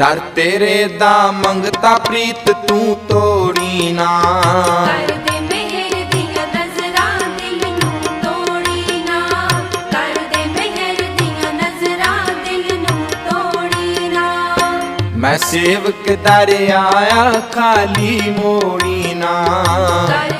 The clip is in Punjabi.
ਦਰ ਤੇਰੇ ਦਾ ਮੰਗਤਾ ਪ੍ਰੀਤ ਤੂੰ ਤੋੜੀ ਨਾ। ਕਰਦੇ ਮਿਹਰ ਦੀਆਂ ਨਜ਼ਰਾਂ ਦਿਲ ਨੂੰ ਤੋੜੀ ਨਾ। ਕਰਦੇ ਮਿਹਰ ਦੀਆਂ ਨਜ਼ਰਾਂ ਦਿਲ ਨੂੰ ਤੋੜੀ ਨਾ। ਮੈਂ ਸੇਵਕ ਦਰ ਆਇਆ ਖਾਲੀ ਮੋੜੀ ਨਾ। ਕਰਦੇ